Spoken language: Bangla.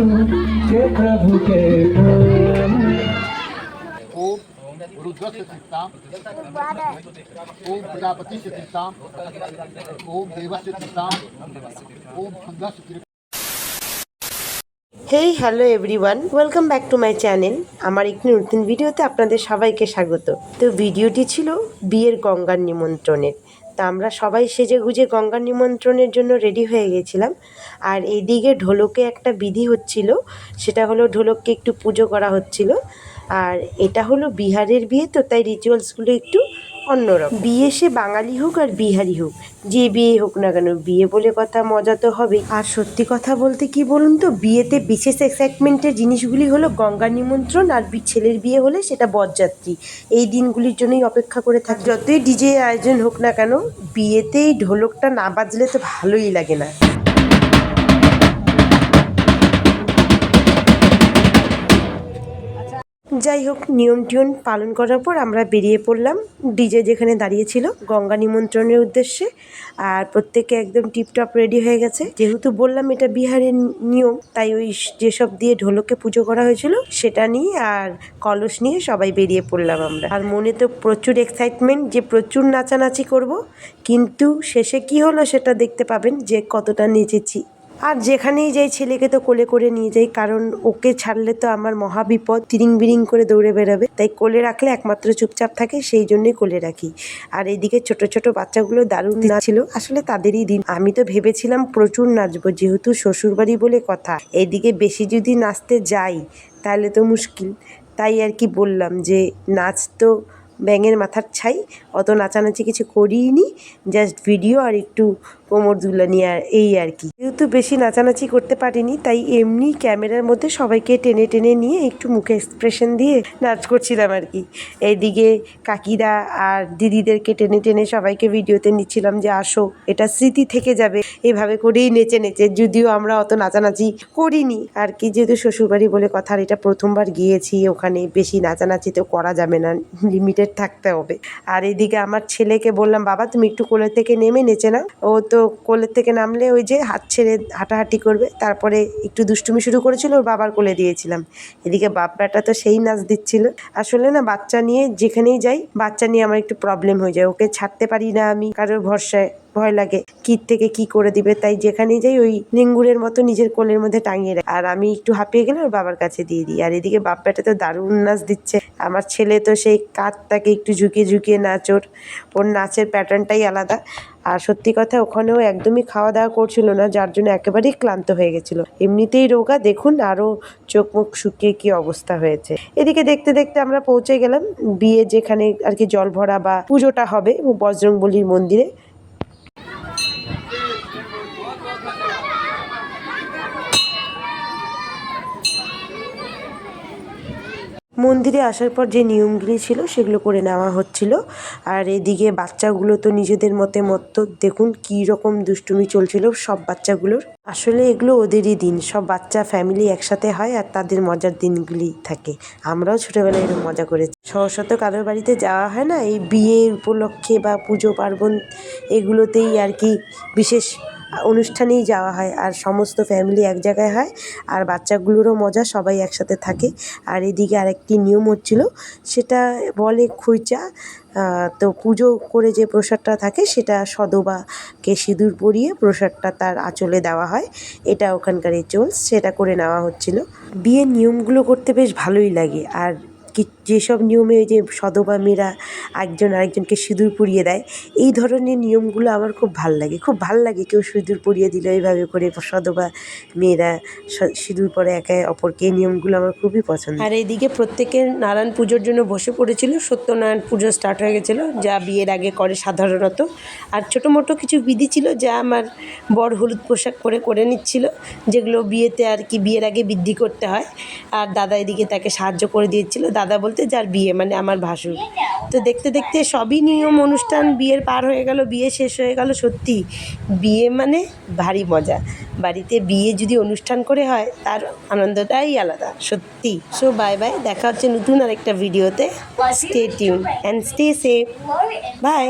के प्रभु के प्रेम ओम रुद्र से चित्ताम ओम प्रजापति से चित्ताम ओम देव से चित्ताम ओम खंगा से चित्ताम hey hello everyone welcome back to my channel আমার একটি নতুন ভিডিওতে আপনাদের সবাইকে স্বাগত তো ভিডিওটি ছিল বিয়ের গঙ্গার নিমন্ত্রণের তা আমরা সবাই সেজে গুজে গঙ্গা নিমন্ত্রণের জন্য রেডি হয়ে গেছিলাম। আর এইদিকে ঢোলকে একটা বিধি হচ্ছিল, সেটা হলো ঢোলককে একটু পুজো করা হচ্ছিল। আর এটা হলো বিহারের বিয়ে, তো তাই রিচুয়ালসগুলো একটু অন্যরকম। বিয়ে সে বাঙালি হোক আর বিহারি হোক, যে বিয়ে হোক না কেন, বিয়ে বলে কথা মজা তো হবে আর সত্যি কথা বলতে কি বলুন তো, বিয়েতে বিশেষ এক্সাইটমেন্টের জিনিসগুলি হলো গঙ্গা নিমন্ত্রণ আর ছেলের বিয়ে হলে সেটা বরযাত্রী। এই দিনগুলির জন্যই অপেক্ষা করে থাকি। যতই ডিজে আয়োজন হোক না কেন, বিয়েতেই ঢোলকটা না বাজলে তো ভালোই লাগে না। যাই হোক, নিয়ম টিয়ম পালন করার পর আমরা বেরিয়ে পড়লাম। ডিজে যেখানে দাঁড়িয়েছিল, গঙ্গা নিমন্ত্রণের উদ্দেশ্যে। আর প্রত্যেকে একদম টিপটপ রেডি হয়ে গেছে। যেহেতু বললাম এটা বিহারের নিয়ম, তাই ওই যেসব দিয়ে ঢোলকে পুজো করা হয়েছিল, সেটা নিয়ে আর কলস নিয়ে সবাই বেরিয়ে পড়লাম আমরা। আর মনে তো প্রচুর এক্সাইটমেন্ট যে প্রচুর নাচানাচি করব, কিন্তু শেষে কি হলো সেটা দেখতে পাবেন যে কতটা নেচেছি। আর যেখানেই যাই ছেলেকে তো কোলে করে নিয়ে যাই, কারণ ওকে ছাড়লে তো আমার মহা বিপদ। তিরিং বিরিং করে দৌড়ে বেরোবে। তাই কোলে রাখলে একমাত্র চুপচাপ থাকে, সেই জন্যই কোলে রাখি। আর এদিকে ছোট ছোট বাচ্চাগুলো দারুণ নাচছিল। আসলে তাদেরই দিন। আমি তো ভেবেছিলাম প্রচুর নাচবো, যেহেতু শ্বশুরবাড়ি বলে কথা। এদিকে বেশি যদি নাচতে যাই, তাহলে তো মুশকিল। তাই আর কি বললাম যে, নাচ তো ব্যাঙের মাথার ছাই। অত নাচানাচি কিছু করিনি জাস্ট ভিডিও আর একটু কোমর দুলানি আর এই আর কি। যেহেতু বেশি নাচানাচি করতে পারিনি, তাই এমনি ক্যামেরার মধ্যে সবাইকে টেনে টেনে নিয়ে একটু মুখে এক্সপ্রেশন দিয়ে নাচ করছিলাম আর কি। এইদিকে কাকিরা আর দিদিদেরকে টেনে টেনে সবাইকে ভিডিওতে নিচ্ছিলাম যে, আসো, এটা স্মৃতি থেকে যাবে। এভাবে করেই নেচে নেচে, যদিও আমরা অত নাচানাচি করিনি। আর কি যেহেতু শ্বশুরবাড়ি বলে কথা, আর এটা প্রথমবার গিয়েছি ওখানে, বেশি নাচানাচি তো করা যাবে না লিমিটেড থাকতে হবে। আর এদিকে আমার ছেলেকে বললাম, বাবা, তুমি একটু কোলের থেকে নেমে নেচে না ও তো কোলের থেকে নামলে ওই যে হাত ছেড়ে হাঁটাহাঁটি করবে। তারপরে একটু দুষ্টুমি শুরু করেছিল, ওর বাবার কোলে দিয়েছিলাম। এদিকে বাপ তো সেই নাচ দিচ্ছিল। আসলে না, বাচ্চা নিয়ে যেখানেই যাই, বাচ্চা নিয়ে আমার একটু প্রবলেম হয়ে যায়। ওকে ছাড়তে পারি না আমি, কারোর ভরসায়। ভয় লাগে কি থেকে কি করে দিবে? তাই যেখানেই যাই ওই লিঙ্গুরের মতো নিজের কোলের মধ্যে টাঙিয়ে রাখি। আর আমি একটু হাঁপিয়ে গেলে ওর বাবার কাছে দিয়ে দিই। আর এদিকে বাপ তো দারুণ নাচ দিচ্ছে। আমার ছেলে তো সেই কাঁধটাকে একটু ঝুঁকিয়ে ঝুঁকিয়ে নাচ ওর ওর নাচের প্যাটার্নটাই আলাদা। আর সত্যি কথা, ওখানেও একদমই খাওয়া দাওয়া করছিল না, যার জন্য একেবারেই ক্লান্ত হয়ে গেছিল। এমনিতেই রোগা, দেখুন আরও চোখ মুখ শুকিয়ে কি অবস্থা হয়েছে। এদিকে দেখতে দেখতে আমরা পৌঁছে গেলাম। বিয়ে যেখানে আর কি জল ভরা বা পুজোটা হবে, বজরংবলির মন্দিরে। মন্দিরে আসার পর যে নিয়মগুলি ছিল সেগুলো করে নেওয়া হচ্ছিল। আর এদিকে বাচ্চাগুলো তো নিজেদের মতে মতো দেখুন কী রকম দুষ্টুমি চলছিল সব বাচ্চাগুলোর। আসলে এগুলো ওদেরই দিন। সব বাচ্চা ফ্যামিলি একসাথে হয় আর তাদের মজার দিনগুলি থাকে। আমরাও ছোটোবেলায় এরকম মজা করেছি। সহসত কারোর বাড়িতে যাওয়া হয় না। এই বিয়ের উপলক্ষে বা পুজো পার্বণ এগুলোতেই আর কি বিশেষ অনুষ্ঠানেই যাওয়া হয় আর সমস্ত ফ্যামিলি এক জায়গায় হয় আর বাচ্চাগুলোরও মজা, সবাই একসাথে থাকে। আর এদিকে আরেকটি নিয়ম হচ্ছিল, সেটা বলে খুইচা তো পুজো করে যে প্রসাদটা থাকে সেটা সদবাকে সিঁদুর পরিয়ে প্রসাদটা তার আঁচলে দেওয়া হয়। এটা ওখানকার রিচুয়ালস সেটা করে নেওয়া হচ্ছিল। বিয়ের নিয়মগুলো করতে বেশ ভালোই লাগে। আর কি যেসব নিয়মে ওই যে সদবা মেয়েরা একজন আরেকজনকে সিঁদুর পরিয়ে দেয়, এই ধরনের নিয়মগুলো আমার খুব ভালো লাগে। খুব ভালো লাগে কেউ সিঁদুর পরিয়ে দিল এইভাবে করে সদবা মেয়েরা সিঁদুর পরে একে অপরকে এই নিয়মগুলো আমার খুবই পছন্দ। আর এইদিকে প্রত্যেকের নারায়ণ পুজোর জন্য বসে পড়েছিল, সত্যনারায়ণ পুজো স্টার্ট হয়ে গেছিল, যা বিয়ের আগে করে সাধারণত। আর ছোটো মোটো কিছু বিধি ছিল যা আমার বড় হলুদ পোশাক পরে করে নিচ্ছিল, যেগুলো বিয়েতে আর কি বিয়ের আগে বৃদ্ধি করতে হয়। আর দাদা এদিকে তাকে সাহায্য করে দিয়েছিল। দাদা বলতে যার বিয়ে মানে আমার ভাসুর। তো দেখতে দেখতে সবই নিয়ম অনুষ্ঠান, বিয়ের পার হয়ে গেল, বিয়ে শেষ হয়ে গেল, সত্যি। বিয়ে মানে ভারী মজা। বাড়িতে বিয়ে যদি অনুষ্ঠান করে হয়, তার আনন্দটাই আলাদা, সত্যি। সো বাই বাই দেখা হচ্ছে নতুন আরেকটা ভিডিওতে। Stay tune and stay safe bye